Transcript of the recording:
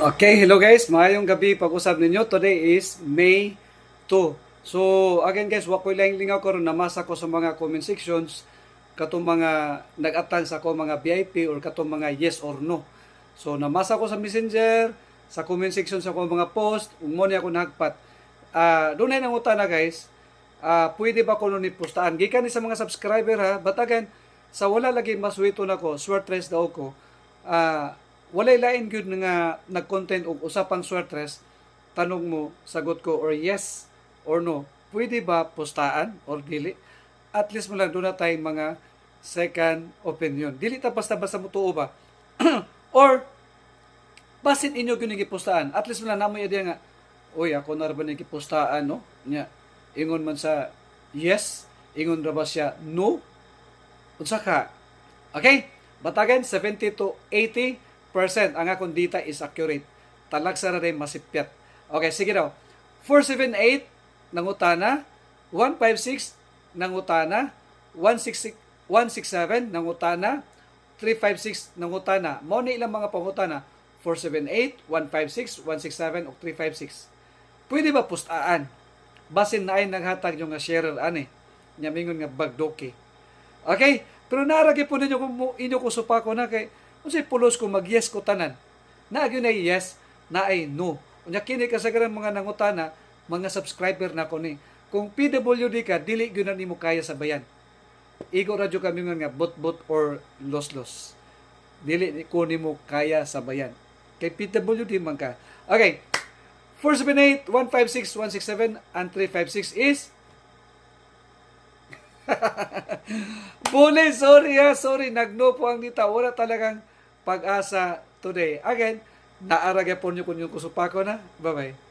Okay, hello guys. Maayong gabi pag-usap ninyo. Today is May 2. So, again guys, wa ko lang lingaw karon namasa ko sa mga comment sections katong mga nag-attend sa ako mga VIP or katong mga yes or no. So, namasa ko sa Messenger, sa comment section sa ako mga post, umo ni ako nagpat. Ah, uh, dunay nang utana guys. Ah, pwede ba ko nun postaan? Gikan ni sa mga subscriber ha. But again, sa wala lagi maswito nako, swertres daw ko. Ah, walay lain gyud nga nag-content og usapang swertres. Tanong mo, sagot ko or yes or no. Pwede ba postaan or dili? At least mo lang doon na tayong mga second opinion. Dili ta basta-basta mo tuo ba? or basit inyo gyud gipostaan. At least mo lang namoy idea nga Uy, ako na ba gipostaan no? Nya ingon man sa yes, ingon ra ba siya no? Unsa ka? Okay? Batagan 70 to 80% ang akong data is accurate. Talag sa rin masipyat. Okay, sige daw. 478 nangutana, 156 nangutana, 166 167 nangutana, 356 nangutana. Mao ni ilang mga pangutana. 478, 156, 167 o 356. Pwede ba pustaan? Basin na ay naghatag yung nga sharer ani. Nyamingon nga bagdoki. Okay? Pero naragi po ninyo kung inyo ko supa ko na kay kung say pulos ko mag yes ko tanan. Na gyud na yes, na ay no. Unya kini kasagaran mga nangutana, mga subscriber na ko ni. Kung PWD ka, dili gyud na nimo kaya sa bayan. Igo radyo kami nga bot-bot or los-los. Dili ko nimo kaya sa bayan. Kay PWD man ka. Okay. 478, 156, 167, and 356 is Bully, sorry ha, sorry, nagno po ang dita. Wala talagang pag-asa today. Again, naaragay po nyo kung yung kusupako na. Bye-bye.